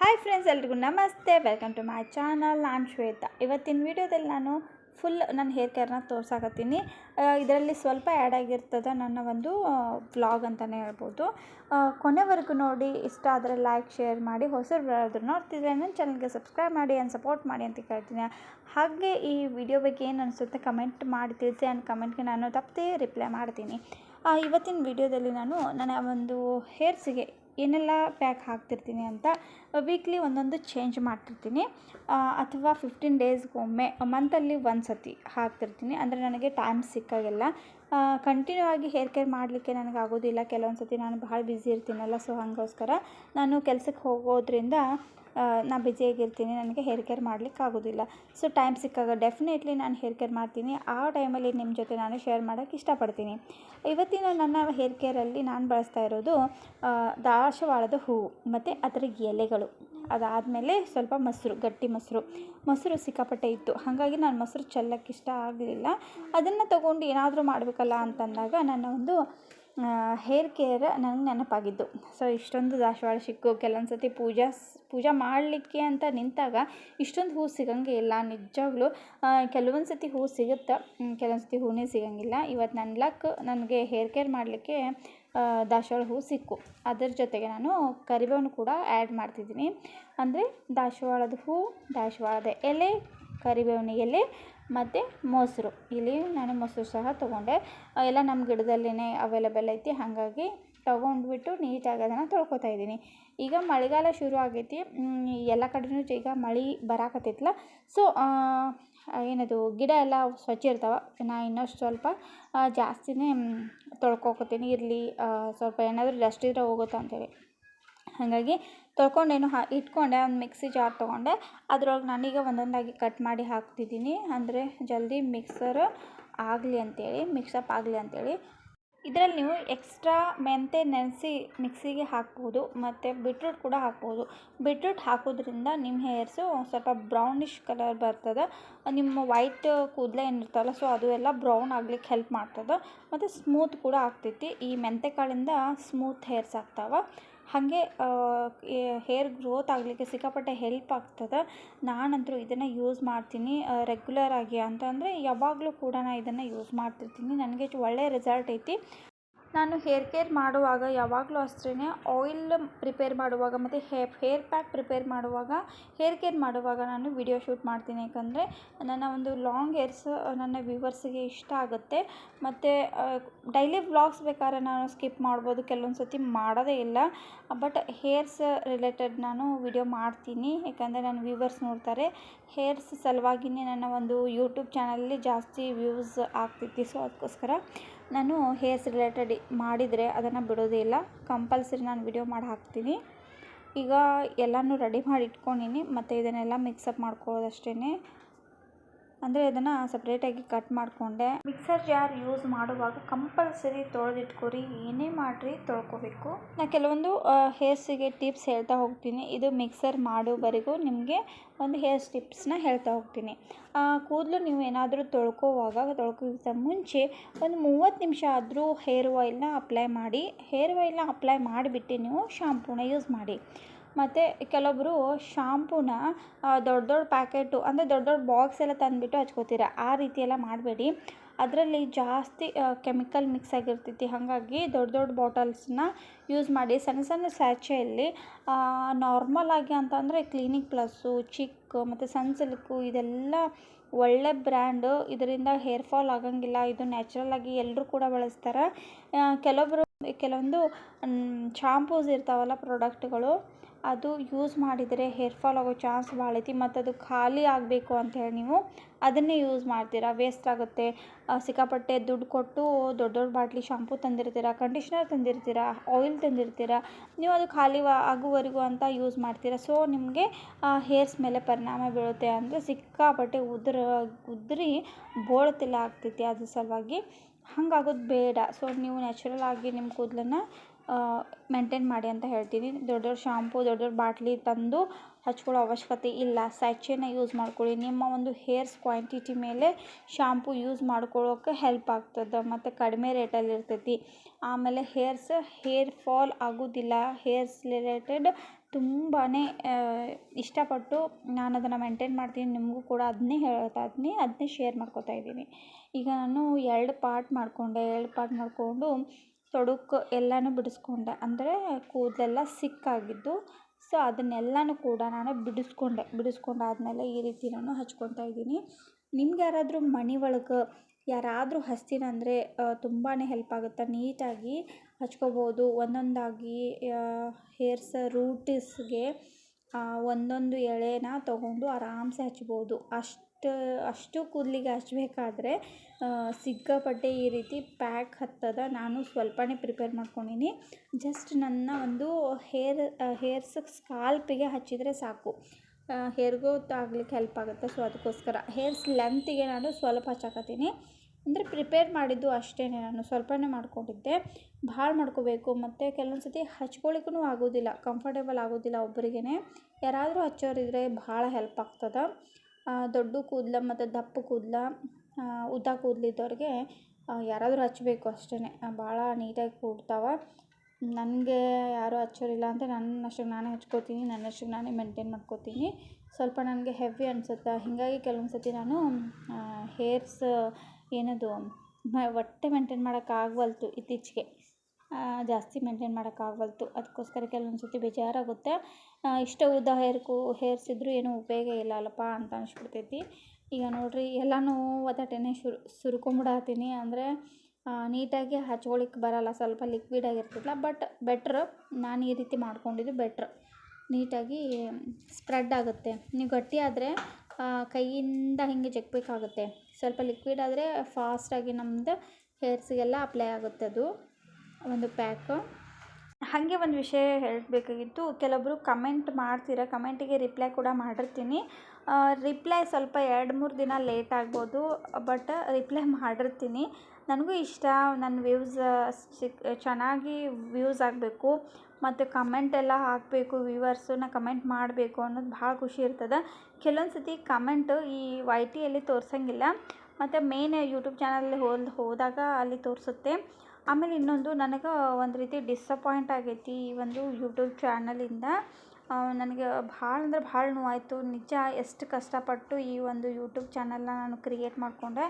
Hi friends ಎಲ್ರಿಗೂ ನಮಸ್ತೆ. Welcome to my channel ನಾನು ಶ್ವೇತಾ. ಇವತ್ತಿನ ವಿಡಿಯೋದಲ್ಲಿ ನಾನು ಫುಲ್ ನನ್ನ ಹೇರ್ ಕೇರ್ನ ತೋರ್ಸಾಕತ್ತೀನಿ. ಇದರಲ್ಲಿ ಸ್ವಲ್ಪ ಆ್ಯಡ್ ಆಗಿರ್ತದೆ ನನ್ನ ಒಂದು ವ್ಲಾಗ್ ಅಂತಲೇ ಹೇಳ್ಬೋದು. ಕೊನೆವರೆಗೂ ನೋಡಿ, ಇಷ್ಟ ಆದರೆ ಲೈಕ್ ಶೇರ್ ಮಾಡಿ ಹೊಸರು ನೋಡ್ತಿದ್ರೆ ನನ್ನ ಚಾನಲ್ಗೆ ಸಬ್ಸ್ಕ್ರೈಬ್ ಮಾಡಿ ಆ್ಯಂಡ್ ಸಪೋರ್ಟ್ ಮಾಡಿ ಅಂತ ಕೇಳ್ತೀನಿ. ಹಾಗೆ ಈ ವಿಡಿಯೋ ಬಗ್ಗೆ ಏನು ಅನಿಸುತ್ತೆ ಕಮೆಂಟ್ ಮಾಡಿ, ತಿಳಿಸಿ ಆ್ಯಂಡ್ ಕಮೆಂಟ್ಗೆ ನಾನು ತಪ್ಪದೇ ರಿಪ್ಲೈ ಮಾಡ್ತೀನಿ. ಇವತ್ತಿನ ವಿಡಿಯೋದಲ್ಲಿ ನಾನು ನನ್ನ ಒಂದು ಹೇರ್ಸಿಗೆ ಏನೆಲ್ಲ ಪ್ಯಾಕ್ ಹಾಕ್ತಿರ್ತೀನಿ ಅಂತ ವೀಕ್ಲಿ ಒಂದೊಂದು ಚೇಂಜ್ ಮಾಡ್ತಿರ್ತೀನಿ. ಅಥವಾ ಫಿಫ್ಟೀನ್ ಡೇಸ್ಗೊಮ್ಮೆ ಮಂತಲ್ಲಿ ಒಂದು ಸತಿ ಹಾಕ್ತಿರ್ತೀನಿ. ಅಂದರೆ ನನಗೆ ಟೈಮ್ ಸಿಕ್ಕಾಗೆಲ್ಲ. ಕಂಟಿನ್ಯೂ ಆಗಿ ಹೇರ್ ಕೇರ್ ಮಾಡಲಿಕ್ಕೆ ನನಗೆ ಆಗೋದಿಲ್ಲ. ಕೆಲವೊಂದು ಸತಿ ನಾನು ಭಾಳ ಬ್ಯುಸಿ ಇರ್ತೀನಲ್ಲ ಸೊ ಹಾಗೋಸ್ಕರ ನಾನು ಕೆಲಸಕ್ಕೆ ಹೋಗೋದ್ರಿಂದ ಆ, ನಾ ಬ್ಯುಸಿಯಾಗಿರ್ತೀನಿ ನನಗೆ ಹೇರ್ ಕೇರ್ ಮಾಡ್ಲಿಕ್ಕೆ ಆಗೋದಿಲ್ಲ. ಸೊ ಟೈಮ್ ಸಿಕ್ಕಾಗ ಡೆಫಿನೆಟ್ಲಿ ನಾನು ಹೇರ್ ಕೇರ್ ಮಾಡ್ತೀನಿ. ಆ ಟೈಮಲ್ಲಿ ನಿಮ್ಮ ಜೊತೆ ನಾನು ಶೇರ್ ಮಾಡೋಕ್ಕೆ ಇಷ್ಟಪಡ್ತೀನಿ. ಇವತ್ತಿನ ನನ್ನ ಹೇರ್ ಕೇರಲ್ಲಿ ನಾನು ಬಳಸ್ತಾ ಇರೋದು ಆ, ದಾಸವಾಳದ ಹೂವು ಮತ್ತು ಅದರ ಎಲೆಗಳು. ಅದಾದಮೇಲೆ ಸ್ವಲ್ಪ ಮೊಸರು ಗಟ್ಟಿ ಮೊಸರು. ಮೊಸರು ಸಿಕ್ಕಾಪಟ್ಟೆ ಇತ್ತು. ಹಾಗಾಗಿ ನಾನು ಮೊಸರು ಚೆಲ್ಲಕ್ಕೆ ಇಷ್ಟ ಆಗಲಿಲ್ಲ. ಅದನ್ನು ತಗೊಂಡು ಏನಾದರೂ ಮಾಡಬೇಕಲ್ಲ ಅಂತಂದಾಗ ನನ್ನ ಒಂದು ಹೇರ್ ಕೇರ್ ನನಗೆ ನೆನಪಾಗಿದ್ದು. ಸೊ ಇಷ್ಟೊಂದು ದಾಸವಾಳ ಸಿಕ್ಕು ಕೆಲವೊಂದು ಸತಿ ಪೂಜಾ ಪೂಜಾ ಮಾಡಲಿಕ್ಕೆ ಅಂತ ನಿಂತಾಗ ಇಷ್ಟೊಂದು ಹೂ ಸಿಗಂಗೆ ಇಲ್ಲ. ನಿಜವಾಗ್ಲೂ ಕೆಲವೊಂದು ಸತಿ ಹೂ ಸಿಗುತ್ತೆ. ಕೆಲವೊಂದು ಸತಿ ಹೂವೇ ಸಿಗಂಗಿಲ್ಲ. ಇವತ್ತು ನನ್ನ ಲಕ್ ನನಗೆ ಹೇರ್ ಕೇರ್ ಮಾಡಲಿಕ್ಕೆ ದಾಸವಾಳ ಹೂ ಸಿಕ್ಕು. ಅದರ ಜೊತೆಗೆ ನಾನು ಕರಿಬೇವನ್ನು ಕೂಡ ಆ್ಯಡ್ ಮಾಡ್ತಿದ್ದೀನಿ. ಅಂದರೆ ದಾಸವಾಳದ ಹೂ, ದಾಸವಾಳದ ಎಲೆ ಕರಿಬೇವಿನ ಎಲೆ ಮತ್ತು ಮೊಸರು. ಇಲ್ಲಿ ನಾನು ಮೊಸರು ಸಹ ತೊಗೊಂಡೆ. ಎಲ್ಲ ನಮ್ಮ ಗಿಡದಲ್ಲೇ ಅವೈಲೇಬಲ್ ಐತಿ. ಹಾಗಾಗಿ ತೊಗೊಂಡ್ಬಿಟ್ಟು ನೀಟಾಗಿ ಅದನ್ನು ತೊಳ್ಕೊತಾ ಇದ್ದೀನಿ. ಈಗ ಮಳೆಗಾಲ ಶುರು ಆಗೈತಿ. ಎಲ್ಲ ಕಡೆಯೂ ಈಗ ಮಳೆ ಬರಾಕತ್ತೈತಲ್ಲ ಸೊ ಏನದು, ಗಿಡ ಎಲ್ಲ ಸ್ವಚ್ಛ ಇರ್ತಾವೆ. ನಾ ಇನ್ನಷ್ಟು ಸ್ವಲ್ಪ ಜಾಸ್ತಿನೇ ತೊಳ್ಕೊತೀನಿ ಇರಲಿ ಸ್ವಲ್ಪ ಏನಾದರೂ ಡಸ್ಟ್ ಇದ್ರೆ ಹೋಗುತ್ತಾ ಅಂತೇಳಿ. ಹಾಗಾಗಿ ತೊಳ್ಕೊಂಡೇನು ಹಾ, ಇಟ್ಕೊಂಡೆ, ಒಂದು ಮಿಕ್ಸಿ ಜಾರ್ ತೊಗೊಂಡೆ. ಅದ್ರೊಳಗೆ ನಾನೀಗ ಒಂದೊಂದಾಗಿ ಕಟ್ ಮಾಡಿ ಹಾಕ್ತಿದ್ದೀನಿ. ಅಂದರೆ ಜಲ್ದಿ ಮಿಕ್ಸರ್ ಆಗಲಿ ಅಂತೇಳಿ ಮಿಕ್ಸಪ್ ಆಗಲಿ ಅಂತೇಳಿ. ಇದರಲ್ಲಿ ನೀವು ಎಕ್ಸ್ಟ್ರಾ ಮೆಂತೆ ನೆನೆಸಿ ಮಿಕ್ಸಿಗೆ ಹಾಕ್ಬೋದು, ಮತ್ತು ಬಿಟ್ರೂಟ್ ಕೂಡ ಹಾಕ್ಬೋದು. ಬಿಟ್ರೂಟ್ ಹಾಕೋದ್ರಿಂದ ನಿಮ್ಮ ಹೇರ್ಸು ಸ್ವಲ್ಪ ಬ್ರೌನಿಷ್ ಕಲರ್ ಬರ್ತದೆ. ನಿಮ್ಮ ವೈಟ್ ಕೂದಲೇ ಏನಿರ್ತಲ್ಲ, ಸೊ ಅದು ಎಲ್ಲ ಬ್ರೌನ್ ಆಗ್ಲಿಕ್ಕೆ ಹೆಲ್ಪ್ ಮಾಡ್ತದೆ. ಮತ್ತು ಸ್ಮೂತ್ ಕೂಡ ಆಗ್ತೈತಿ. ಈ ಮೆಂತೆ ಕಾಳಿಂದ ಸ್ಮೂತ್ ಹೇರ್ಸ್ ಆಗ್ತಾವೆ. ಹಾಗೆ ಹೇರ್ ಗ್ರೋತ್ ಆಗಲಿಕ್ಕೆ ಸಿಕ್ಕಾಪಟ್ಟೆ ಹೆಲ್ಪ್ ಆಗ್ತದೆ. ನಾನಂತರೂ ಇದನ್ನು ಯೂಸ್ ಮಾಡ್ತೀನಿ ರೆಗ್ಯುಲರ್ ಆಗಿ. ಅಂತಂದರೆ ಯಾವಾಗಲೂ ಕೂಡ ನಾನು ಇದನ್ನು ಯೂಸ್ ಮಾಡ್ತಿರ್ತೀನಿ. ನನಗೆ ಒಳ್ಳೆಯ ರಿಸಲ್ಟ್ ಐತಿ. ನಾನು ಹೇರ್ ಕೇರ್ ಮಾಡುವಾಗ ಯಾವಾಗಲೂ ಅಷ್ಟೇ ಆಯಿಲ್ ಪ್ರಿಪೇರ್ ಮಾಡುವಾಗ ಮತ್ತು ಹೇರ್ ಪ್ಯಾಕ್ ಪ್ರಿಪೇರ್ ಮಾಡುವಾಗ ಹೇರ್ ಕೇರ್ ಮಾಡುವಾಗ ನಾನು ವಿಡಿಯೋ ಶೂಟ್ ಮಾಡ್ತೀನಿ. ಯಾಕಂದರೆ ನನ್ನ ಒಂದು ಲಾಂಗ್ ಹೇರ್ಸ್ ನನ್ನ ವ್ಯೂವರ್ಸಿಗೆ ಇಷ್ಟ ಆಗುತ್ತೆ. ಮತ್ತು ಡೈಲಿ ವ್ಲಾಗ್ಸ್ ಬೇಕಾದ್ರೆ ನಾನು ಸ್ಕಿಪ್ ಮಾಡ್ಬೋದು. ಕೆಲವೊಂದು ಸತಿ ಮಾಡೋದೇ ಇಲ್ಲ. ಬಟ್ ಹೇರ್ಸ್ ರಿಲೇಟೆಡ್ ನಾನು ವಿಡಿಯೋ ಮಾಡ್ತೀನಿ. ಯಾಕಂದರೆ ನನ್ನ ವ್ಯೂವರ್ಸ್ ನೋಡ್ತಾರೆ. ಹೇರ್ಸ್ ಸಲುವಾಗಿಯೇ ನನ್ನ ಒಂದು ಯೂಟ್ಯೂಬ್ ಚಾನಲಲ್ಲಿ ಜಾಸ್ತಿ ವ್ಯೂಸ್ ಆಗ್ತಿತ್ತು. ಸೊ ಅದಕ್ಕೋಸ್ಕರ ನಾನು ಹೇರ್ಸ್ ರಿಲೇಟೆಡ್ ಮಾಡಿದರೆ ಅದನ್ನು ಬಿಡೋದೇ ಇಲ್ಲ. ಕಂಪಲ್ಸರಿ ನಾನು ವಿಡಿಯೋ ಮಾಡಿ ಹಾಕ್ತೀನಿ. ಈಗ ಎಲ್ಲನೂ ರೆಡಿ ಮಾಡಿ ಇಟ್ಕೊಂಡಿನಿ. ಮತ್ತು ಇದನ್ನೆಲ್ಲ ಮಿಕ್ಸಪ್ ಮಾಡ್ಕೊಳ್ಳೋದಷ್ಟೇ ಅಂದರೆ ಅದನ್ನು ಸಪ್ರೇಟಾಗಿ ಕಟ್ ಮಾಡಿಕೊಂಡೆ. ಮಿಕ್ಸರ್ ಜಾರ್ ಯೂಸ್ ಮಾಡುವಾಗ ಕಂಪಲ್ಸರಿ ತೊಳೆದಿಟ್ಕೊರಿ, ಏನೇ ಮಾಡಿರಿ ತೊಳ್ಕೊಬೇಕು. ನಾನು ಕೆಲವೊಂದು ಹೇರ್ಸಿಗೆ ಟಿಪ್ಸ್ ಹೇಳ್ತಾ ಹೋಗ್ತೀನಿ. ಇದು ಮಿಕ್ಸರ್ ಮಾಡೋವರೆಗೂ ನಿಮಗೆ ಒಂದು ಹೇರ್ ಟಿಪ್ಸ್ನ ಹೇಳ್ತಾ ಹೋಗ್ತೀನಿ. ಕೂದಲು ನೀವು ಏನಾದರೂ ತೊಳ್ಕೋವಾಗ, ತೊಳ್ಕೋಕ್ಕಿಂತ ಮುಂಚೆ ಒಂದು ಮೂವತ್ತು ನಿಮಿಷ ಆದರೂ ಹೇರ್ ಆಯಿಲ್ನ ಅಪ್ಲೈ ಮಾಡಿ. ಹೇರ್ ಆಯಿಲ್ನ ಅಪ್ಲೈ ಮಾಡಿಬಿಟ್ಟು ನೀವು ಶಾಂಪೂನ ಯೂಸ್ ಮಾಡಿ. ಮತ್ತು ಕೆಲವೊಬ್ಬರು ಶಾಂಪೂನ ದೊಡ್ಡ ದೊಡ್ಡ ಪ್ಯಾಕೆಟು, ಅಂದರೆ ದೊಡ್ಡ ದೊಡ್ಡ ಬಾಕ್ಸ್ ಎಲ್ಲ ತಂದುಬಿಟ್ಟು ಹಚ್ಕೋತೀರ, ಆ ರೀತಿ ಎಲ್ಲ ಮಾಡಬೇಡಿ. ಅದರಲ್ಲಿ ಜಾಸ್ತಿ ಕೆಮಿಕಲ್ ಮಿಕ್ಸ್ ಆಗಿರ್ತೈತಿ. ಹಾಗಾಗಿ ದೊಡ್ಡ ದೊಡ್ಡ ಬಾಟಲ್ಸ್ನ ಯೂಸ್ ಮಾಡಿ. ಸಣ್ಣ ಸಣ್ಣ ಸ್ಯಾಚೆಯಲ್ಲಿ ನಾರ್ಮಲ್ ಆಗಿ ಅಂತಂದರೆ ಕ್ಲಿನಿಕ್ ಪ್ಲಸ್ಸು, ಚಿಕ್, ಮತ್ತು ಸನ್ಸಿಲ್ಕು ಇದೆಲ್ಲ ಒಳ್ಳೆ ಬ್ರ್ಯಾಂಡು. ಇದರಿಂದ ಹೇರ್ ಫಾಲ್ ಆಗಂಗಿಲ್ಲ. ಇದು ನ್ಯಾಚುರಲ್ ಆಗಿ ಎಲ್ಲರೂ ಕೂಡ ಬಳಸ್ತಾರೆ. ಕೆಲವೊಬ್ಬರು ಕೆಲವೊಂದು ಶಾಂಪೂಸ್ ಇರ್ತಾವಲ್ಲ ಪ್ರಾಡಕ್ಟ್ಗಳು ಅದು ಯೂಸ್ ಮಾಡಿದರೆ ಹೇರ್ ಫಾಲ್ ಆಗೋ ಚಾನ್ಸ್ ಭಾಳ ಐತಿ ಮತ್ತು ಅದು ಖಾಲಿ ಆಗಬೇಕು ಅಂಥೇಳಿ ನೀವು ಅದನ್ನೇ ಯೂಸ್ ಮಾಡ್ತೀರಾ. ವೇಸ್ಟ್ ಆಗುತ್ತೆ. ಸಿಕ್ಕಾಪಟ್ಟೆ ದುಡ್ಡು ಕೊಟ್ಟು ದೊಡ್ಡ ದೊಡ್ಡ ಬಾಟ್ಲಿ ಶಾಂಪೂ ತಂದಿರ್ತೀರ ಕಂಡೀಷ್ನರ್ ತಂದಿರ್ತೀರ ಆಯಿಲ್ ತಂದಿರ್ತೀರ, ನೀವು ಅದು ಖಾಲಿ ಆಗುವವರೆಗೂ ಅಂತ ಯೂಸ್ ಮಾಡ್ತೀರಾ. ಸೊ ನಿಮಗೆ ಹೇರ್ಸ್ ಮೇಲೆ ಪರಿಣಾಮ ಬೀಳುತ್ತೆ ಅಂದರೆ ಸಿಕ್ಕಾಪಟ್ಟೆ ಉದ್ರ, ಉದುರಿ ಬೋಳ್ತಿಲ್ಲ ಆಗ್ತೈತಿ ಅದ್ರ ಸಲುವಾಗಿ. ಹಂಗಾಗೋದು ಬೇಡ. ಸೊ ನೀವು ನ್ಯಾಚುರಲ್ ಆಗಿ ನಿಮ್ಮ ಕೂದಲನ್ನ ಮೇಂಟೈನ್ ಮಾಡಿ ಅಂತ ಹೇಳ್ತೀನಿ. ದೊಡ್ಡ ದೊಡ್ಡ ಶಾಂಪೂ ದೊಡ್ಡ ದೊಡ್ಡ ಬಾಟ್ಲಿ ತಂದು ಹಚ್ಕೊಳ್ಳೋ ಅವಶ್ಯಕತೆ ಇಲ್ಲ. ಸ್ಯಾಚೆನ ಯೂಸ್ ಮಾಡ್ಕೊಳ್ಳಿ. ನಿಮ್ಮ ಒಂದು ಹೇರ್ಸ್ ಕ್ವಾಂಟಿಟಿ ಮೇಲೆ ಶಾಂಪೂ ಯೂಸ್ ಮಾಡ್ಕೊಳ್ಳೋಕೆ ಹೆಲ್ಪ್ ಆಗ್ತದೆ. ಮತ್ತು ಕಡಿಮೆ ರೇಟಲ್ಲಿ ಇರ್ತೈತಿ. ಆಮೇಲೆ ಹೇರ್ಸ್ ಹೇರ್ ಫಾಲ್ ಆಗೋದಿಲ್ಲ. ಹೇರ್ಸ್ ರಿಲೇಟೆಡ್ ತುಂಬಾ ಇಷ್ಟಪಟ್ಟು ನಾನು ಅದನ್ನು ಮೇಂಟೈನ್ ಮಾಡ್ತೀನಿ. ನಿಮಗೂ ಕೂಡ ಅದನ್ನೇ ಹೇಳ್ತಾ ಇದ್ದೀನಿ. ಅದನ್ನೇ ಶೇರ್ ಮಾಡ್ಕೊತಾ ಇದ್ದೀನಿ. ಈಗ ನಾನು ಎರಡು ಪಾರ್ಟ್ ಮಾಡಿಕೊಂಡೆ. ಎರಡು ಪಾರ್ಟ್ ಮಾಡಿಕೊಂಡು ತೊಡಕು ಎಲ್ಲನೂ ಬಿಡಿಸ್ಕೊಂಡೆ. ಅಂದರೆ ಕೂದಲೆಲ್ಲ ಸಿಕ್ಕಾಗಿದ್ದು ಸೊ ಅದನ್ನೆಲ್ಲನೂ ಕೂಡ ನಾನು ಬಿಡಿಸ್ಕೊಂಡೆ. ಬಿಡಿಸ್ಕೊಂಡಾದ್ಮೇಲೆ ಈ ರೀತಿ ನಾನು ಹಚ್ಕೊತಾ ಇದ್ದೀನಿ. ನಿಮ್ಗೆ ಯಾರಾದರೂ ಮನೆ ಒಳಗೆ ಯಾರಾದರೂ ಹಚ್ತೀನಂದರೆ ತುಂಬಾ ಹೆಲ್ಪ್ ಆಗುತ್ತೆ. ನೀಟಾಗಿ ಹಚ್ಕೋಬೋದು. ಒಂದೊಂದಾಗಿ ಹೇರ್ಸ್ ರೂಟಿಸ್ಗೆ ಒಂದೊಂದು ಎಳೆನ ತೊಗೊಂಡು ಆರಾಮ್ಸೆ ಹಚ್ಬೋದು. ಅಷ್ಟು ಅಷ್ಟು ಕೂದಲಿಗೆ ಹಚ್ಚಬೇಕಾದ್ರೆ ಸಿಕ್ಕಾಪಟ್ಟೆ ಈ ರೀತಿ ಪ್ಯಾಕ್ ಹತ್ತದ ನಾನು ಸ್ವಲ್ಪನೇ ಪ್ರಿಪೇರ್ ಮಾಡ್ಕೊಂಡೀನಿ. ಜಸ್ಟ್ ನನ್ನ ಒಂದು ಹೇರ್ ಹೇರ್ಸ್ ಸ್ಕಾಲ್ಪಿಗೆ ಹಚ್ಚಿದರೆ ಸಾಕು. ಹೇರ್ ಗ್ರೋತ್ ಆಗ್ಲಿಕ್ಕೆ ಹೆಲ್ಪ್ ಆಗುತ್ತೆ. ಸೊ ಅದಕ್ಕೋಸ್ಕರ ಹೇರ್ಸ್ ಲೆಂತಿಗೆ ನಾನು ಸ್ವಲ್ಪ ಹಚ್ಚಾಕತ್ತೀನಿ. ಅಂದರೆ ಪ್ರಿಪೇರ್ ಮಾಡಿದ್ದು ಅಷ್ಟೇ ನಾನು, ಸ್ವಲ್ಪನೇ ಮಾಡ್ಕೊಂಡಿದ್ದೆ. ಭಾಳ ಮಾಡ್ಕೋಬೇಕು. ಮತ್ತು ಕೆಲವೊಂದು ಸತಿ ಹಚ್ಕೊಳಿಕ್ಕೂ ಆಗೋದಿಲ್ಲ ಕಂಫರ್ಟೇಬಲ್ ಆಗೋದಿಲ್ಲ ಒಬ್ಬರಿಗೇ ಯಾರಾದರೂ ಹಚ್ಚೋರಿದ್ರೆ ಭಾಳ ಹೆಲ್ಪ್ ಆಗ್ತದೆ. ದೊಡ್ಡ ಕೂದಲ ಮತ್ತು ದಪ್ಪ ಕೂದಲ ಉದ್ದ ಕೂದಲಿದ್ದವ್ರಿಗೆ ಯಾರಾದರೂ ಹಚ್ಚಬೇಕು ಅಷ್ಟೇ ಭಾಳ ನೀಟಾಗಿ ಕೂಡ್ತಾವೆ. ನನಗೆ ಯಾರೂ ಹಚ್ಚೋರಿಲ್ಲ ಅಂತ ನನ್ನಷ್ಟಕ್ಕೆ ನಾನೇ ಹಚ್ಕೋತೀನಿ, ನನ್ನಷ್ಟಕ್ಕೆ ನಾನೇ ಮೇಂಟೈನ್ ಮಾಡ್ಕೋತೀನಿ. ಸ್ವಲ್ಪ ನನಗೆ ಹೆವಿ ಅನ್ಸುತ್ತೆ? ಹೀಗಾಗಿ ಕೆಲವೊಂದು ಸತಿ ನಾನು ಹೇರ್ಸ್ ಏನದು ಒಟ್ಟೆ ಮೇಂಟೈನ್ ಮಾಡೋಕ್ಕಾಗವಲ್ತು ಇತ್ತೀಚೆಗೆ. ಜಾಸ್ತಿ ಮೇಂಟೈನ್ ಮಾಡೋಕ್ಕಾಗವಲ್ತು ಅದಕ್ಕೋಸ್ಕರ ಕೆಲವೊಂದು ಸತಿ ಬೇಜಾರಾಗುತ್ತೆ. ಇಷ್ಟ ಉದ್ದ ಹೇರ್ಕು ಹೇರ್ಸ್ ಇದ್ದರೂ ಏನೂ ಉಪಯೋಗ ಇಲ್ಲ ಅಲ್ಲಪ್ಪ ಅಂತ ಅನಿಸ್ಬಿಡ್ತೈತಿ. ಈಗ ನೋಡಿರಿ, ಎಲ್ಲನೂ ಒತ್ತಟೆನೆ ಶುರು, ಸುರ್ಕೊಂಬಿಡತ್ತೀನಿ. ಅಂದರೆ ನೀಟಾಗಿ ಹಚ್ಕೊಳಿಕ್ಕೆ ಬರಲ್ಲ, ಸ್ವಲ್ಪ ಲಿಕ್ವಿಡ್ ಆಗಿರ್ತದಲ್ಲ ಬಟ್ ಬೆಟ್ರ್ ನಾನು ಈ ರೀತಿ ಮಾಡ್ಕೊಂಡಿದ್ದು ಬೆಟ್ರ್ ನೀಟಾಗಿ ಸ್ಪ್ರೆಡ್ ಆಗುತ್ತೆ. ನೀವು ಗಟ್ಟಿ ಆದರೆ ಕೈಯಿಂದ ಹಿಂಗೆ ಜಗ್ಬೇಕಾಗುತ್ತೆ ಸ್ವಲ್ಪ ಲಿಕ್ವಿಡ್ ಆದರೆ ಫಾಸ್ಟಾಗಿ ನಮ್ಮದು ಹೇರ್ಸಿಗೆಲ್ಲ ಅಪ್ಲೈ ಆಗುತ್ತೆ ಅದು, ಒಂದು ಪ್ಯಾಕ್ ಹಾಗೆ ಒಂದು ವಿಷಯ ಹೇಳಬೇಕಾಗಿತ್ತು ಕೆಲವೊಬ್ಬರು ಕಮೆಂಟ್ ಮಾಡ್ತೀರ? ಕಮೆಂಟಿಗೆ ರಿಪ್ಲೈ ಕೂಡ ಮಾಡಿರ್ತೀನಿ. ರಿಪ್ಲೈ ಸ್ವಲ್ಪ ಎರಡು ಮೂರು ದಿನ ಲೇಟ್ ಆಗ್ಬೋದು ಬಟ್ ರಿಪ್ಲೈ ಮಾಡಿರ್ತೀನಿ. ನನಗೂ ಇಷ್ಟ. ನನ್ನ ವ್ಯೂಸ್ ಸಿಕ್ ಚೆನ್ನಾಗಿ ವ್ಯೂಸ್ ಆಗಬೇಕು. ಮತ್ತು ಕಮೆಂಟ್ ಎಲ್ಲ ಹಾಕಬೇಕು ವ್ಯೂವರ್ಸನ್ನ ಕಮೆಂಟ್ ಮಾಡಬೇಕು ಅನ್ನೋದು ಭಾಳ ಖುಷಿ ಇರ್ತದೆ. ಕೆಲವೊಂದು ಸತಿ ಕಮೆಂಟ್ ಈ ವೈ ಟಿಯಲ್ಲಿ ತೋರಿಸಂಗಿಲ್ಲ. ಮತ್ತು ಮೇನ್ ಯೂಟ್ಯೂಬ್ ಚಾನಲಲ್ಲಿ ಹೋಲ್, ಹೋದಾಗ ಅಲ್ಲಿ ತೋರಿಸುತ್ತೆ. ಆಮೇಲೆ ಇನ್ನೊಂದು, ನನಗೆ ಒಂದು ರೀತಿ ಡಿಸಪಾಯಿಂಟ್ ಆಗೈತಿ ಈ ಒಂದು ಯೂಟ್ಯೂಬ್ ಚಾನಲಿಂದ ನನಗೆ ಭಾಳ ಅಂದ್ರೆ ಭಾಳ ನೋವಾಯಿತು. ನಿಜ ಎಷ್ಟು ಕಷ್ಟಪಟ್ಟು ಈ ಒಂದು ಯೂಟ್ಯೂಬ್ ಚಾನಲ್ನ ನಾನು ಕ್ರಿಯೇಟ್ ಮಾಡಿಕೊಂಡೆ.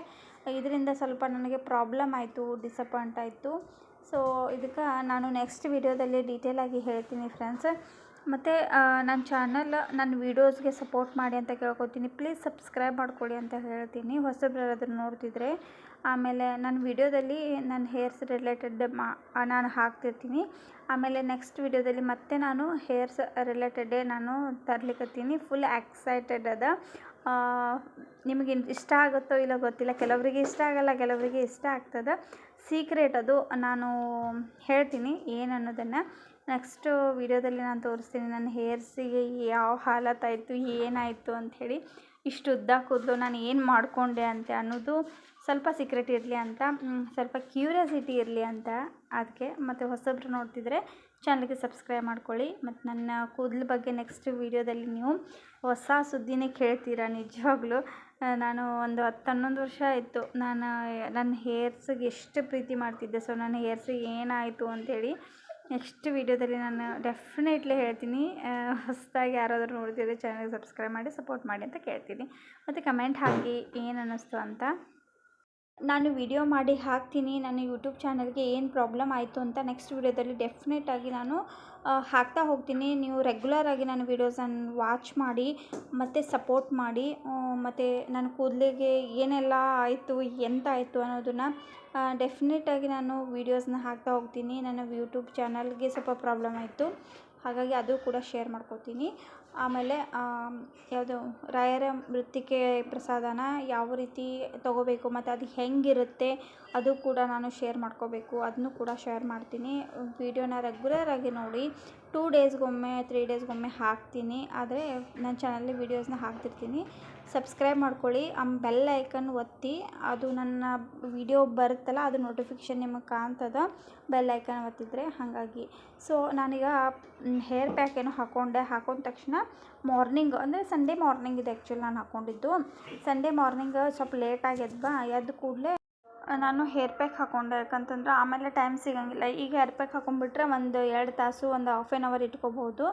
ಇದರಿಂದ ಸ್ವಲ್ಪ ನನಗೆ ಪ್ರಾಬ್ಲಮ್ ಆಯಿತು ಡಿಸಪಾಯಿಂಟ್ ಆಯಿತು. ಸೊ ಇದಕ್ಕೆ ನಾನು ನೆಕ್ಸ್ಟ್ ವೀಡಿಯೋದಲ್ಲಿ ಡೀಟೇಲಾಗಿ ಹೇಳ್ತೀನಿ ಫ್ರೆಂಡ್ಸ್ ಮತ್ತು ನನ್ನ ಚಾನಲ್ ನನ್ನ ವೀಡಿಯೋಸ್ಗೆ ಸಪೋರ್ಟ್ ಮಾಡಿ ಅಂತ ಕೇಳ್ಕೊತೀನಿ. ಪ್ಲೀಸ್ ಸಬ್ಸ್ಕ್ರೈಬ್ ಮಾಡ್ಕೊಳ್ಳಿ ಅಂತ ಹೇಳ್ತೀನಿ. ಹೊಸಬ್ರು ಯಾರಾದರೂ ನೋಡ್ತಿದ್ರೆ, ಆಮೇಲೆ ನನ್ನ ವೀಡಿಯೋದಲ್ಲಿ ನನ್ನ ಹೇರ್ಸ್ ರಿಲೇಟೆಡ್ ಮಾ, ನಾನು ಹಾಕ್ತಿರ್ತೀನಿ. ಆಮೇಲೆ ನೆಕ್ಸ್ಟ್ ವೀಡಿಯೋದಲ್ಲಿ ಮತ್ತೆ ನಾನು ಹೇರ್ಸ್ ರಿಲೇಟೆಡೇ ನಾನು ತರ್ಲಿಕ್ಕತ್ತೀನಿ ಫುಲ್ ಎಕ್ಸೈಟೆಡ್ ಅದ. ನಿಮಗೆ ಇಷ್ಟ ಆಗುತ್ತೋ ಇಲ್ಲ ಗೊತ್ತಿಲ್ಲ. ಕೆಲವರಿಗೆ ಇಷ್ಟ ಆಗಲ್ಲ, ಕೆಲವರಿಗೆ ಇಷ್ಟ ಆಗ್ತದೆ. ಸೀಕ್ರೆಟ್ ಅದು. ನಾನು ಹೇಳ್ತೀನಿ ಏನು ಅನ್ನೋದನ್ನು ನೆಕ್ಸ್ಟು ವೀಡಿಯೋದಲ್ಲಿ ನಾನು ತೋರಿಸ್ತೀನಿ, ನನ್ನ ಹೇರ್ಸಿಗೆ ಯಾವ ಹಾಲತ್ತಾಯಿತು ಏನಾಯಿತು ಅಂಥೇಳಿ ಇಷ್ಟು ಉದ್ದ ಕೂದಲು ನಾನು ಏನು ಮಾಡಿಕೊಂಡೆ ಅಂತೆ ಅನ್ನೋದು ಸ್ವಲ್ಪ ಸೀಕ್ರೆಟ್ ಇರಲಿ ಅಂತ ಸ್ವಲ್ಪ ಕ್ಯೂರಿಯಾಸಿಟಿ ಇರಲಿ ಅಂತ ಅದಕ್ಕೆ ಮತ್ತು ಹೊಸಬ್ರು ನೋಡ್ತಿದ್ರೆ ಚಾನಲ್ಗೆ ಸಬ್ಸ್ಕ್ರೈಬ್ ಮಾಡ್ಕೊಳ್ಳಿ. ಮತ್ತು ನನ್ನ ಕೂದಲು ಬಗ್ಗೆ ನೆಕ್ಸ್ಟ್ ವೀಡಿಯೋದಲ್ಲಿ ನೀವು ಹೊಸ ಸುದ್ದಿನೇ ಕೇಳ್ತೀರಾ ನಿಜವಾಗ್ಲೂ. ನಾನು ಒಂದು ಹತ್ತು ಹನ್ನೊಂದು ವರ್ಷ ಆಯಿತು, ನಾನು ನನ್ನ ಹೇರ್ಸಿಗೆ ಎಷ್ಟು ಪ್ರೀತಿ ಮಾಡ್ತಿದ್ದೆ ಸೊ ನನ್ನ ಹೇರ್ಸಿಗೆ ಏನಾಯಿತು ಅಂಥೇಳಿ ನೆಕ್ಸ್ಟ್ ವೀಡಿಯೋದಲ್ಲಿ ನಾನು ಡೆಫಿನೆಟ್ಲಿ ಹೇಳ್ತೀನಿ. ಹೊಸದಾಗಿ ಯಾರಾದರೂ ನೋಡ್ತಿದ್ರೆ ಚಾನಲ್ಗೆ ಸಬ್ಸ್ಕ್ರೈಬ್ ಮಾಡಿ ಸಪೋರ್ಟ್ ಮಾಡಿ ಅಂತ ಕೇಳ್ತೀನಿ. ಮತ್ತು ಕಮೆಂಟ್ ಹಾಕಿ ಏನು ಅನ್ನಿಸ್ತು ಅಂತ. ನಾನು ವಿಡಿಯೋ ಮಾಡಿ ಹಾಕ್ತೀನಿ. ನನ್ನ ಯೂಟ್ಯೂಬ್ ಚಾನಲ್ಗೆ ಏನು ಪ್ರಾಬ್ಲಮ್ ಆಯಿತು ಅಂತ ನೆಕ್ಸ್ಟ್ ವೀಡಿಯೋದಲ್ಲಿ ಡೆಫಿನೆಟಾಗಿ ನಾನು ಹಾಕ್ತಾ ಹೋಗ್ತೀನಿ. ನೀವು ರೆಗ್ಯುಲರಾಗಿ ನನ್ನ ವೀಡಿಯೋಸನ್ನು ವಾಚ್ ಮಾಡಿ, ಮತ್ತು ಸಪೋರ್ಟ್ ಮಾಡಿ ಮತ್ತು ನನ್ನ ಕೂದಲಿಗೆ ಏನೆಲ್ಲ ಆಯಿತು ಎಂತ ಆಯಿತು ಅನ್ನೋದನ್ನು ಡೆಫಿನೆಟಾಗಿ ನಾನು ವೀಡಿಯೋಸ್ನ ಹಾಕ್ತಾ ಹೋಗ್ತೀನಿ. ನನ್ನ ಯೂಟ್ಯೂಬ್ ಚಾನಲ್ಗೆ ಸ್ವಲ್ಪ ಪ್ರಾಬ್ಲಮ್ ಆಯಿತು. ಹಾಗಾಗಿ ಅದು ಕೂಡ ಶೇರ್ ಮಾಡ್ಕೋತೀನಿ. ಆಮೇಲೆ ಯಾವುದು, ರಾಯರ ಮೃತ್ತಿಕೆ ಪ್ರಸಾದನ ಯಾವ ರೀತಿ ತೊಗೋಬೇಕು, ಮತ್ತು ಅದು ಹೆಂಗಿರುತ್ತೆ, ಅದು ಕೂಡ ನಾನು ಶೇರ್ ಮಾಡ್ಕೋಬೇಕು. ಅದನ್ನು ಕೂಡ ಶೇರ್ ಮಾಡ್ತೀನಿ. ವೀಡಿಯೋನ ರೆಗ್ಯುಲರಾಗಿ ನೋಡಿ ಟೂ ಡೇಸ್ಗೊಮ್ಮೆ ತ್ರೀ ಡೇಸ್ಗೊಮ್ಮೆ ಹಾಕ್ತೀನಿ. ಆದರೆ ನನ್ನ ಚಾನಲ್ಲಿ ವೀಡಿಯೋಸ್ನ ಹಾಕ್ತಿರ್ತೀನಿ. ಸಬ್ಸ್ಕ್ರೈಬ್ ಮಾಡ್ಕೊಳ್ಳಿ. ಆ ಬೆಲ್ ಐಕನ್ ಒತ್ತಿ, ಅದು ನನ್ನ ವಿಡಿಯೋ ಬರುತ್ತಲ್ಲ, ಅದು ನೋಟಿಫಿಕೇಷನ್ ನಿಮಗೆ ಕಾಣ್ತದ ಬೆಲ್ ಐಕನ್ ಒತ್ತಿದ್ರೆ ಹಾಗಾಗಿ. ಸೊ ನಾನೀಗ ಹೇರ್ ಪ್ಯಾಕ್ ಏನೋ ಹಾಕ್ಕೊಂಡೆ ಹಾಕೊಂಡ ತಕ್ಷಣ ಮಾರ್ನಿಂಗ್ ಅಂದರೆ ಸಂಡೇ ಮಾರ್ನಿಂಗ್ ಇದು ಆ್ಯಕ್ಚುಲಿ ನಾನು ಹಾಕ್ಕೊಂಡಿದ್ದು ಸಂಡೇ ಮಾರ್ನಿಂಗ್ ಸ್ವಲ್ಪ ಲೇಟಾಗಿ ಎದ್ದು ಎದ್ದ ಕೂಡಲೇ ನಾನು ಹೇರ್ ಪ್ಯಾಕ್ ಹಾಕ್ಕೊಂಡೆ ಯಾಕಂತಂದ್ರೆ ಆಮೇಲೆ ಟೈಮ್ ಸಿಗೋಂಗಿಲ್ಲ. ಈಗ ಹೇರ್ ಪ್ಯಾಕ್ ಹಾಕ್ಕೊಂಡ್ಬಿಟ್ರೆ ಒಂದು ಎರಡು ತಾಸು, ಒಂದು ಹಾಫ್ ಆ್ಯನ್ ಅವರ್ ಇಟ್ಕೋಬಹುದು.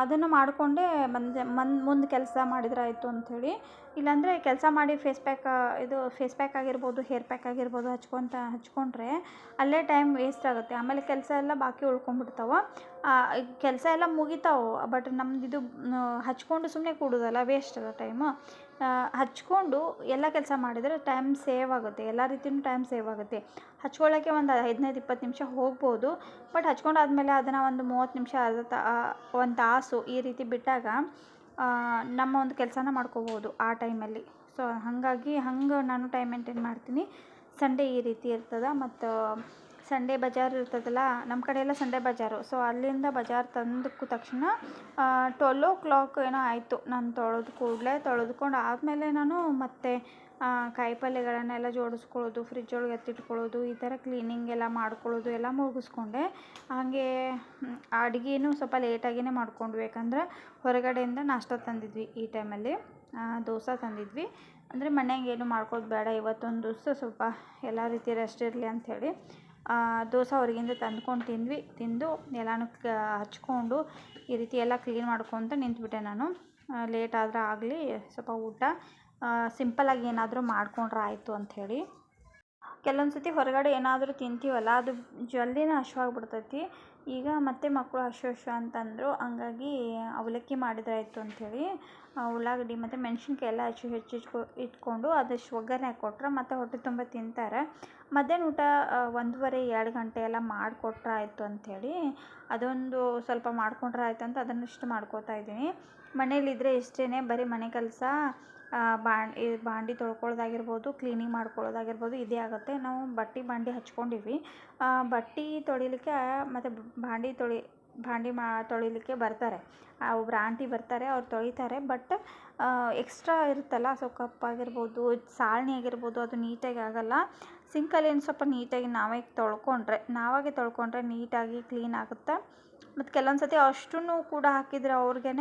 ಅದನ್ನು ಮಾಡಿಕೊಂಡೇ ಮಂದೆ ಮನ್, ಮುಂದೆ ಕೆಲಸ ಮಾಡಿದ್ರೆ ಆಯಿತು ಅಂಥೇಳಿ ಇಲ್ಲಾಂದರೆ ಕೆಲಸ ಮಾಡಿ ಫೇಸ್ ಪ್ಯಾಕ್ ಇದು ಫೇಸ್ ಪ್ಯಾಕ್ ಆಗಿರ್ಬೋದು ಹೇರ್ ಪ್ಯಾಕ್ ಆಗಿರ್ಬೋದು ಹಚ್ಕೊತ, ಹಚ್ಕೊಂಡ್ರೆ ಅಲ್ಲೇ ಟೈಮ್ ವೇಸ್ಟ್ ಆಗುತ್ತೆ. ಆಮೇಲೆ ಕೆಲಸ ಎಲ್ಲ ಬಾಕಿ ಉಳ್ಕೊಂಡ್ಬಿಡ್ತಾವೆ. ಕೆಲಸ ಎಲ್ಲ ಮುಗಿತಾವೆ ಬಟ್ ನಮ್ದು ಇದು ಹಚ್ಕೊಂಡು ಸುಮ್ಮನೆ ಕೂಡೋದಲ್ಲ ವೇಸ್ಟ್ ಅದ ಟೈಮು ಹಚ್ಕೊಂಡು ಎಲ್ಲ ಕೆಲಸ ಮಾಡಿದರೆ ಟೈಮ್ ಸೇವ್ ಆಗುತ್ತೆ. ಎಲ್ಲ ರೀತಿಯೂ ಟೈಮ್ ಸೇವ್ ಆಗುತ್ತೆ. ಹಚ್ಕೊಳ್ಳೋಕ್ಕೆ ಒಂದು ಹದಿನೈದು ಇಪ್ಪತ್ತು ನಿಮಿಷ ಹೋಗ್ಬೋದು. ಬಟ್ ಹಚ್ಕೊಂಡಾದಮೇಲೆ ಅದನ್ನು ಒಂದು ಮೂವತ್ತು ನಿಮಿಷ, ಅರ್ಧ ತಾ ಒಂದು ತಾಸು ಈ ರೀತಿ ಬಿಟ್ಟಾಗ ನಮ್ಮ ಒಂದು ಕೆಲಸನ ಮಾಡ್ಕೋಬೋದು ಆ ಟೈಮಲ್ಲಿ ಸೊ ಹಾಗಾಗಿ ಹಂಗೆ ನಾನು ಟೈಮ್ ಮೇಂಟೈನ್ ಮಾಡ್ತೀನಿ. ಸಂಡೇ ಈ ರೀತಿ ಇರ್ತದೆ. ಮತ್ತು ಸಂಡೇ ಬಜಾರ್ ಇರ್ತದಲ್ಲ ನಮ್ಮ ಕಡೆ ಎಲ್ಲ ಸಂಡೇ ಬಜಾರು. ಸೊ ಅಲ್ಲಿಂದ ಬಜಾರ್ ತಂದ ತಕ್ಷಣ ಟ್ವೆಲ್ ಓ ಕ್ಲಾಕ್ ಏನೋ ಆಯಿತು. ನಾನು ತೊಳೆದು ಕೂಡಲೇ ತೊಳೆದುಕೊಂಡು ಆದಮೇಲೆ ನಾನು ಮತ್ತೆ ಕಾಯಿ ಪಲ್ಯಗಳನ್ನೆಲ್ಲ ಜೋಡಿಸ್ಕೊಳ್ಳೋದು ಫ್ರಿಜ್ ಒಳಗೆ ಎತ್ತಿಟ್ಕೊಳ್ಳೋದು, ಈ ಥರ ಕ್ಲೀನಿಂಗ್ ಎಲ್ಲ ಮಾಡ್ಕೊಳ್ಳೋದು ಎಲ್ಲ ಮುಗಿಸ್ಕೊಂಡೆ. ಹಾಗೆ ಅಡುಗೆನೂ ಸ್ವಲ್ಪ ಲೇಟಾಗಿಯೇ ಮಾಡ್ಕೊಂಡ್ವಿ. ಯಾಕಂದ್ರೆ ಹೊರಗಡೆಯಿಂದ ನಾಷ್ಟ ತಂದಿದ್ವಿ ಈ ಟೈಮಲ್ಲಿ. ದೋಸೆ ತಂದಿದ್ವಿ. ಅಂದರೆ ಮನ್ಯಾಗ ಮಾಡ್ಕೋದು ಬೇಡ, ಇವತ್ತೊಂದು ದಿವಸ ಸ್ವಲ್ಪ ಎಲ್ಲ ರೀತಿ ರೆಸ್ಟ್ ಇರಲಿ ಅಂಥೇಳಿ ದೋಸೆ ಹೊರಗಿಂದ ತಂದ್ಕೊಂಡು ತಿಂದ್ವಿ. ತಿಂದು ಎಲ್ಲನೂ ಹಚ್ಕೊಂಡು ಈ ರೀತಿ ಎಲ್ಲ ಕ್ಲೀನ್ ಮಾಡ್ಕೊತ ನಿಂತುಬಿಟ್ಟೆ ನಾನು. ಲೇಟ್ ಆದ್ರೆ ಆಗಲಿ, ಸ್ವಲ್ಪ ಊಟ ಸಿಂಪಲ್ಲಾಗಿ ಏನಾದರೂ ಮಾಡ್ಕೊಂಡ್ರೆ ಆಯಿತು ಅಂಥೇಳಿ. ಕೆಲವೊಂದು ಸತಿ ಹೊರಗಡೆ ಏನಾದರೂ ತಿಂತೀವಲ್ಲ, ಅದು ಜಲ್ದಿನೇ ಹಶುವಾಗ್ಬಿಡ್ತೈತಿ. ಈಗ ಮತ್ತೆ ಮಕ್ಕಳು ಹಶು ಹಶು ಅಂತಂದರು, ಹಂಗಾಗಿ ಅವಲಕ್ಕಿ ಮಾಡಿದ್ರೆ ಆಯಿತು ಅಂಥೇಳಿ ಉಳ್ಳಾಗಡ್ಡಿ ಮತ್ತು ಮೆಣ್ಸಿನ್ಕಾಯಿ ಎಲ್ಲ ಹೆಚ್ಚು ಹೆಚ್ಚಿಟ್ಕೊ ಇಟ್ಕೊಂಡು ಅದಷ್ಟು ಒಗ್ಗರಣೆ ಕೊಟ್ಟರೆ ಮತ್ತು ಹೊಟ್ಟೆ ತುಂಬ ತಿಂತಾರೆ. ಮಧ್ಯಾಹ್ನ ಊಟ ಒಂದೂವರೆ, ಎರಡು ಗಂಟೆ ಎಲ್ಲ ಮಾಡಿಕೊಟ್ರೆ ಆಯಿತು ಅಂಥೇಳಿ ಅದೊಂದು ಸ್ವಲ್ಪ ಮಾಡ್ಕೊಂಡ್ರೆ ಆಯ್ತು ಅಂತ ಅದನ್ನಷ್ಟು ಮಾಡ್ಕೋತಾ ಇದ್ದೀನಿ. ಮನೇಲಿದ್ದರೆ ಇಷ್ಟೇ ಬರೀ ಮನೆ ಕೆಲಸ ಬಾಂಡ್ ಬಾಂಡಿ ತೊಳ್ಕೊಳ್ಳೋದಾಗಿರ್ಬೋದು ಕ್ಲೀನಿಂಗ್ ಮಾಡ್ಕೊಳ್ಳೋದಾಗಿರ್ಬೋದು, ಇದೇ ಆಗುತ್ತೆ. ನಾವು ಬಟ್ಟೆ ಬಾಂಡಿ ಹಚ್ಕೊಂಡಿವಿ. ಬಟ್ಟೆ ತೊಳಿಲಿಕ್ಕೆ ಮತ್ತು ಬಾಂಡಿ ತೊಳಿ ಬಾಂಡಿ ಮಾ ತೊಳಿಲಿಕ್ಕೆ ಬರ್ತಾರೆ. ಒಬ್ರು ಆಂಟಿ ಬರ್ತಾರೆ, ಅವ್ರು ತೊಳಿತಾರೆ. ಬಟ್ ಎಕ್ಸ್ಟ್ರಾ ಇರುತ್ತಲ್ಲ, ಸೊ ಕಪ್ಪಾಗಿರ್ಬೋದು ಸಾಲ್ನಿ ಆಗಿರ್ಬೋದು, ಅದು ನೀಟಾಗಿ ಆಗೋಲ್ಲ. ಸಿಂಕಲ್ಲಿ ಏನು ಸ್ವಲ್ಪ ನೀಟಾಗಿ ನಾವೇ ತೊಳ್ಕೊಂಡ್ರೆ ನಾವಾಗೆ ತೊಳ್ಕೊಂಡ್ರೆ ನೀಟಾಗಿ ಕ್ಲೀನ್ ಆಗುತ್ತೆ. ಮತ್ತು ಕೆಲವೊಂದು ಸತಿ ಅಷ್ಟೂ ಕೂಡ ಹಾಕಿದ್ರೆ ಅವ್ರಿಗೇ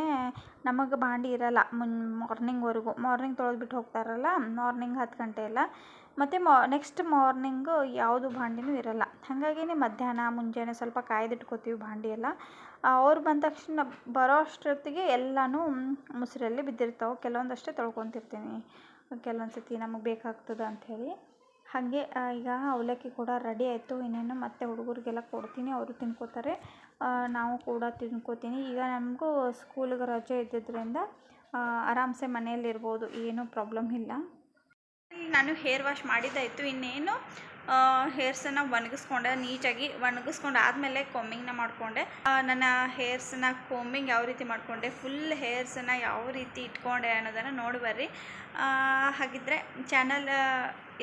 ನಮಗೆ ಬಾಂಡೆ ಇರಲ್ಲ. ಮುನ್ ಮಾರ್ನಿಂಗ್ವರೆಗೂ ಮಾರ್ನಿಂಗ್ ತೊಳೆದ್ಬಿಟ್ಟು ಹೋಗ್ತಾರಲ್ಲ ಮಾರ್ನಿಂಗ್ ಹತ್ತು ಗಂಟೆ ಎಲ್ಲ. ಮತ್ತು ಮಾ ನೆಕ್ಸ್ಟ್ ಮಾರ್ನಿಂಗು ಯಾವುದು ಬಾಂಡಿನೂ ಇರಲ್ಲ. ಹಾಗಾಗಿನೇ ಮಧ್ಯಾಹ್ನ, ಮುಂಜಾನೆ ಸ್ವಲ್ಪ ಕಾಯ್ದಿಟ್ಕೋತೀವಿ ಬಾಂಡಿ ಎಲ್ಲ. ಅವ್ರು ಬಂದ ತಕ್ಷಣ ಬರೋ ಅಷ್ಟೊತ್ತಿಗೆ ಎಲ್ಲನೂ ಮುಸ್ರಲ್ಲಿ ಬಿದ್ದಿರ್ತಾವೆ. ಕೆಲವೊಂದಷ್ಟೇ ತೊಳ್ಕೊತಿರ್ತೀನಿ. ಕೆಲವೊಂದು ಸತಿ ನಮಗೆ ಬೇಕಾಗ್ತದೆ ಅಂಥೇಳಿ ಹಾಗೆ ಈಗ ಅವಲಕ್ಕಿ ಕೂಡ ರೆಡಿ ಆಯಿತು. ಇನ್ನೇನು ಮತ್ತೆ ಹುಡುಗರಿಗೆಲ್ಲ ಕೊಡ್ತೀನಿ. ಅವರು ತಿನ್ಕೋತಾರೆ. ನಾವು ಕೂಡ ತಿನ್ಕೋತೀನಿ. ಈಗ ನಮಗೂ ಸ್ಕೂಲಿಗೆ ರಜೆ ಇದ್ದಿದ್ದರಿಂದ ಆರಾಮ್ಸೆ ಮನೆಯಲ್ಲಿರ್ಬೋದು, ಏನೂ ಪ್ರಾಬ್ಲಮ್ ಇಲ್ಲ. ನಾನು ಹೇರ್ ವಾಶ್ ಮಾಡಿದ್ದಾಯಿತು ಇನ್ನೇನು ಹೇರ್ಸನ್ನು ಒಣಗಿಸ್ಕೊಂಡೆ, ನೀಟಾಗಿ ಒಣಗಿಸ್ಕೊಂಡು. ಆದಮೇಲೆ ಕೊಮ್ಮಿಂಗ್ನ ಮಾಡಿಕೊಂಡೆ. ನನ್ನ ಹೇರ್ಸನ್ನ ಕೋಮಿಂಗ್ ಯಾವ ರೀತಿ ಮಾಡಿಕೊಂಡೆ, ಫುಲ್ ಹೇರ್ಸನ್ನ ಯಾವ ರೀತಿ ಇಟ್ಕೊಂಡೆ ಅನ್ನೋದನ್ನು ನೋಡಿ ಬರ್ರಿ. ಹಾಗಿದ್ದರೆ ಚಾನಲ್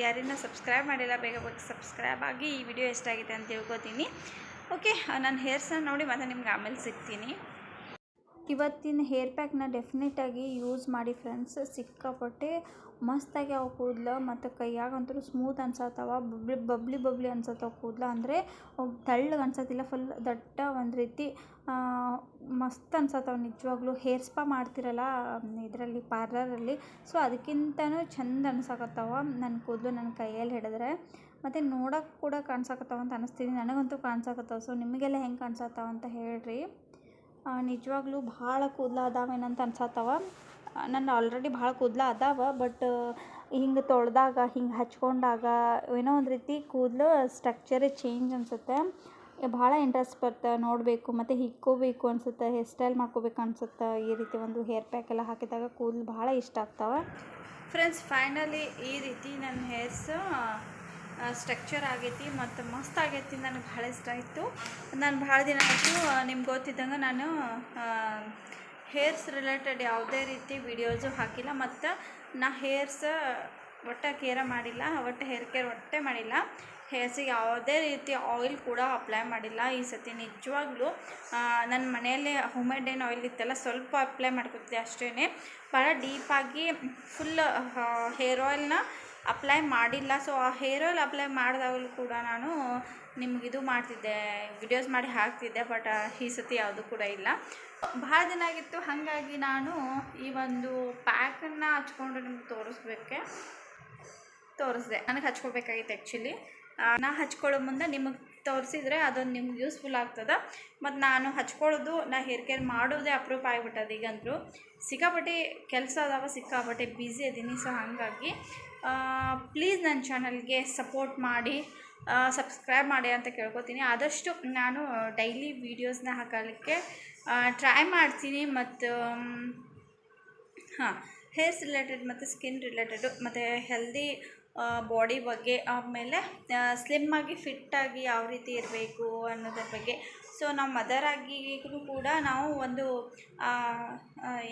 ಯಾರಿನ ಸಬ್ಸ್ಕ್ರೈಬ್ ಮಾಡಿಲ್ಲ, ಬೇಗ ಬೇಗ ಸಬ್ಸ್ಕ್ರೈಬ್ ಆಗಿ ಈ ವಿಡಿಯೋ ಎಷ್ಟಾಗಿದೆ ಅಂತ ತಿಳ್ಕೊತೀನಿ. ಓಕೆ ನನ್ನ ಹೇರ್ಸನ್ನ ನೋಡಿ ಮತ್ತೆ ನಿಮ್ಗೆ ಆಮೇಲೆ ಸಿಗ್ತೀನಿ. ಇವತ್ತಿನ ಹೇರ್ ಪ್ಯಾಕ್ನ ಡೆಫಿನೆಟಾಗಿ ಯೂಸ್ ಮಾಡಿ ಫ್ರೆಂಡ್ಸ್ ಸಿಕ್ಕಾಪಟ್ಟೆ ಮಸ್ತಾಗಿ ಅವು ಕೂದಲು, ಮತ್ತು ಕೈಯಾಗಂತೂ ಸ್ಮೂತ್ ಅನ್ಸತ್ತವ, ಬಬ್ಲಿ ಬಬ್ಲಿ ಬಬ್ಲಿ ಅನ್ಸತ್ತವ ಕೂದಲು. ಅಂದರೆ ತಳ್ಳಗೆ ಅನ್ಸತ್ತಿಲ್ಲ ಫುಲ್ ದಟ್ಟ ಒಂದು ರೀತಿ ಮಸ್ತ್ ಅನ್ಸತ್ತವ ನಿಜವಾಗ್ಲೂ. ಹೇರ್ ಸ್ಪಾ ಮಾಡ್ತಿರಲ್ಲ, ಇದರಲ್ಲಿ ಪಾರ್ಲರಲ್ಲಿ ಸೊ ಅದಕ್ಕಿಂತನೂ ಚಂದ ಅನ್ಸಕತ್ತವ ನನ್ನ ಕೂದಲು ನನ್ನ ಕೈಯಲ್ಲಿ ಹಿಡಿದ್ರೆ. ಮತ್ತು ನೋಡೋಕೆ ಕೂಡ ಕಾಣ್ಸಕತ್ತವ ಅಂತ ಅನಿಸ್ತಿದೆ ನನಗಂತೂ ಕಾಣ್ಸಕತ್ತವ. ಸೊ ನಿಮಗೆಲ್ಲ ಹೆಂಗೆ ಕಾಣ್ಸತ್ತವ ಅಂತ ಹೇಳ್ರಿ. ನಿಜವಾಗ್ಲೂ ಭಾಳ ಕೂದಲು ಅದಾವೇನಂತ ಅನ್ಸತ್ತಾವ ನನ್ನ ಆಲ್ರೆಡಿ ಭಾಳ ಕೂದಲು ಅದಾವ ಬಟ್ ಹಿಂಗೆ ತೊಳೆದಾಗ, ಹಿಂಗೆ ಹಚ್ಕೊಂಡಾಗ ಏನೋ ಒಂದು ರೀತಿ ಕೂದಲು ಸ್ಟ್ರಕ್ಚರೇ ಚೇಂಜ್ ಅನಿಸುತ್ತೆ. ಭಾಳ ಇಂಟ್ರೆಸ್ಟ್ ಬರುತ್ತೆ ನೋಡಬೇಕು, ಮತ್ತು ಹಿಕ್ಕೋಬೇಕು ಅನಿಸುತ್ತೆ ಹೇರ್ ಸ್ಟೈಲ್ ಮಾಡ್ಕೋಬೇಕು ಅನ್ಸುತ್ತೆ. ಈ ರೀತಿ ಒಂದು ಹೇರ್ ಪ್ಯಾಕ್ ಎಲ್ಲ ಹಾಕಿದಾಗ ಕೂದಲು ಭಾಳ ಇಷ್ಟ ಆಗ್ತಾವೆ. ಫ್ರೆಂಡ್ಸ್ ಫೈನಲಿ ಈ ರೀತಿ ನನ್ನ ಹೇರ್ಸ್ ಸ್ಟ್ರಕ್ಚರ್ ಆಗೈತಿ ಮತ್ತು ಮಸ್ತ್ ಆಗೈತಿ ನನಗೆ ಭಾಳ ಇಷ್ಟ ಆಯಿತು. ನಾನು ಭಾಳ ದಿನ ಆಯಿತು ನಿಮ್ಗೆ ಗೊತ್ತಿದ್ದಂಗೆ ನಾನು ಹೇರ್ಸ್ ರಿಲೇಟೆಡ್ ಯಾವುದೇ ರೀತಿ ವಿಡಿಯೋಸು ಹಾಕಿಲ್ಲ, ಮತ್ತು ನಾ ಹೇರ್ಸ್ ಒಟ್ಟು ಕೇರ ಮಾಡಿಲ್ಲ, ಒಟ್ಟು ಹೇರ್ ಕೇರ್ ಒಟ್ಟೆ ಮಾಡಿಲ್ಲ. ಹೇರ್ಸಿಗೆ ಯಾವುದೇ ರೀತಿ ಆಯಿಲ್ ಕೂಡ ಅಪ್ಲೈ ಮಾಡಿಲ್ಲ. ಈ ಸತಿ ನಿಜವಾಗ್ಲೂ ನನ್ನ ಮನೆಯಲ್ಲೇ ಹೋಮೇಡ್ ಏನು ಆಯಿಲ್ ಇತ್ತಲ್ಲ, ಸ್ವಲ್ಪ ಅಪ್ಲೈ ಮಾಡ್ಕೊತಿದ್ದೆ ಅಷ್ಟೇ ಭಾಳ ಡೀಪಾಗಿ ಫುಲ್ ಹೇರ್ ಆಯಿಲ್ನ ಅಪ್ಲೈ ಮಾಡಿಲ್ಲ. ಸೊ ಆ ಹೇರ್ ಆಯಿಲ್ ಅಪ್ಲೈ ಮಾಡಿದಾಗಲೂ ಕೂಡ ನಾನು ನಿಮ್ಗೆ ಇದು ಮಾಡ್ತಿದ್ದೆ ವಿಡಿಯೋಸ್ ಮಾಡಿ ಹಾಕ್ತಿದ್ದೆ ಬಟ್ ಈ ಸತಿ ಯಾವುದು ಕೂಡ ಇಲ್ಲ. ಭಾಳ ದಿನ ಆಗಿತ್ತು, ಹಾಗಾಗಿ ನಾನು ಈ ಒಂದು ಪ್ಯಾಕನ್ನು ಹಚ್ಕೊಂಡು ನಿಮ್ಗೆ ತೋರಿಸ್ಬೇಕೆ, ತೋರಿಸ್ದೆ. ನನಗೆ ಹಚ್ಕೋಬೇಕಾಗಿತ್ತು ಆ್ಯಕ್ಚುಲಿ ನಾ ಹಚ್ಕೊಳ್ಳೋ ಮುಂದೆ ನಿಮಗೆ ತೋರಿಸಿದ್ರೆ ಅದೊಂದು ನಿಮ್ಗೆ ಯೂಸ್ಫುಲ್ ಆಗ್ತದೆ. ಮತ್ತು ನಾನು ಹಚ್ಕೊಳ್ಳೋದು, ನಾ ಹೇರ್ ಕೇರ್ ಮಾಡೋದೇ ಅಪ್ರೂವ್ ಆಗಿಬಿಟ್ಟದ ಈಗಂತೂ ಸಿಕ್ಕಾಪಟ್ಟೆ ಕೆಲಸ ಅದಾವ, ಸಿಕ್ಕಾಪಟ್ಟೆ ಬ್ಯುಸಿ ಅದೀನಿ. ಸೊ ಹಾಗಾಗಿ ಪ್ಲೀಸ್ ನನ್ನ ಚಾನಲ್ಗೆ ಸಪೋರ್ಟ್ ಮಾಡಿ ಸಬ್ಸ್ಕ್ರೈಬ್ ಮಾಡಿ ಅಂತ ಕೇಳ್ಕೊತೀನಿ. ಆದಷ್ಟು ನಾನು ಡೈಲಿ ವೀಡಿಯೋಸ್ನ ಹಾಕಲಿಕ್ಕೆ ಟ್ರೈ ಮಾಡ್ತೀನಿ. ಮತ್ತು ಹಾಂ ಹೇರ್ಸ್ ರಿಲೇಟೆಡ್ ಮತ್ತು ಸ್ಕಿನ್ ರಿಲೇಟೆಡು ಮತ್ತು ಹೆಲ್ದಿ ಬಾಡಿ ಬಗ್ಗೆ ಆಮೇಲೆ ಸ್ಲಿಮ್ಮಾಗಿ ಫಿಟ್ಟಾಗಿ ಯಾವ ರೀತಿ ಇರಬೇಕು ಅನ್ನೋದ್ರ ಬಗ್ಗೆ. ಸೊ ನಾವು ಮದರ್ ಆಗಿಗೂ ಕೂಡ ನಾವು ಒಂದು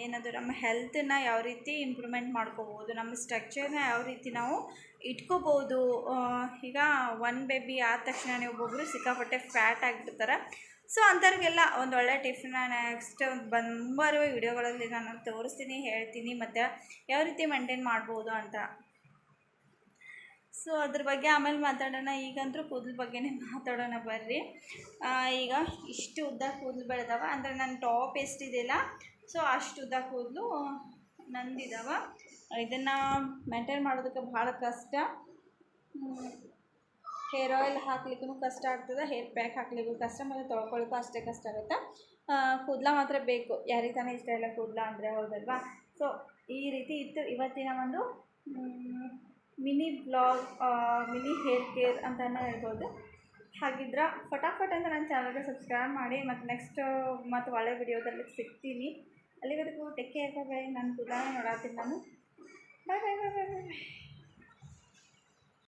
ಏನದು ನಮ್ಮ ಹೆಲ್ತನ್ನ ಯಾವ ರೀತಿ ಇಂಪ್ರೂವ್ಮೆಂಟ್ ಮಾಡ್ಕೋಬೋದು ನಮ್ಮ ಸ್ಟ್ರಕ್ಚರ್ನ ಯಾವ ರೀತಿ ನಾವು ಇಟ್ಕೋಬೋದು ಈಗ ಒನ್ ಬೇಬಿ ಆದ ತಕ್ಷಣ ಒಬ್ಬೊಬ್ಬರು ಸಿಕ್ಕಾಪಟ್ಟೆ ಫ್ಯಾಟ್ ಆಗಿಬಿಡ್ತಾರೆ. ಸೊ ಅಂಥವ್ರಿಗೆಲ್ಲ ಒಂದು ಒಳ್ಳೆ ಟಿಫ್ನ ನೆಕ್ಸ್ಟ್ ಬರುವ ವಿಡಿಯೋಗಳಲ್ಲಿ ನಾನು ತೋರಿಸ್ತೀನಿ, ಹೇಳ್ತೀನಿ, ಮತ್ತು ಯಾವ ರೀತಿ ಮೇಂಟೈನ್ ಮಾಡ್ಬೋದು ಅಂತ. ಸೊ ಅದ್ರ ಬಗ್ಗೆ ಆಮೇಲೆ ಮಾತಾಡೋಣ. ಈಗಂತೂ ಕೂದಲು ಬಗ್ಗೆನೇ ಮಾತಾಡೋಣ ಬರ್ರಿ. ಈಗ ಇಷ್ಟು ಉದ್ದ ಕೂದಲು ಬೆಳೆದವ. ಅಂದರೆ ನನ್ನ ಟಾಪ್ ಎಷ್ಟಿದೆಯಲ್ಲ, ಸೊ ಅಷ್ಟು ಉದ್ದ ಕೂದಲು ನಂದಿದಾವ. ಇದನ್ನು ಮೇಂಟೈನ್ ಮಾಡೋದಕ್ಕೆ ಭಾಳ ಕಷ್ಟ. ಹೇರ್ ಆಯಿಲ್ ಹಾಕ್ಲಿಕ್ಕೂ ಕಷ್ಟ ಆಗ್ತದೆ, ಹೇರ್ ಪ್ಯಾಕ್ ಹಾಕ್ಲಿಕ್ಕೂ ಕಷ್ಟ, ಮತ್ತು ತೊಳ್ಕೊಳ್ಳಿಕ್ಕೂ ಅಷ್ಟೇ ಕಷ್ಟ ಆಗುತ್ತೆ? ಕೂದಲ ಮಾತ್ರ ಬೇಕು. ಯಾರಿಗೆ ತಾನೇ ಇಷ್ಟ ಇಲ್ಲ ಕೂದಲ ಅಂದರೆ ಹೌದಲ್ವಾ? ಸೊ ಈ ರೀತಿ ಇತ್ತು. ಇವತ್ತಿನ ಒಂದು mini blog mini hair care ಅಂತಲೇ ಹೇಳ್ಬೋದು. ಹಾಗಿದ್ರೆ ಫಟಾಫಟ್ ಅಂತ ನನ್ನ ಚಾನಲ್ಗೆ ಸಬ್ಸ್ಕ್ರೈಬ್ ಮಾಡಿ ಮತ್ತು ನೆಕ್ಸ್ಟ್ ಮತ್ತು ಒಳ್ಳೆ ವಿಡಿಯೋದಲ್ಲಿ ಸಿಗ್ತೀನಿ. ಅಲ್ಲಿವರೆಗೂ ಟೆಕ್ಕೆ ಬೈ ನಾನು ಕೂಡ ನೋಡತ್ತೀನಿ ನಾನು. ಬಾಯ್ ಬಾಯ್ ಬಾಯ್ ಬಾಯ್ ಬಾಯ್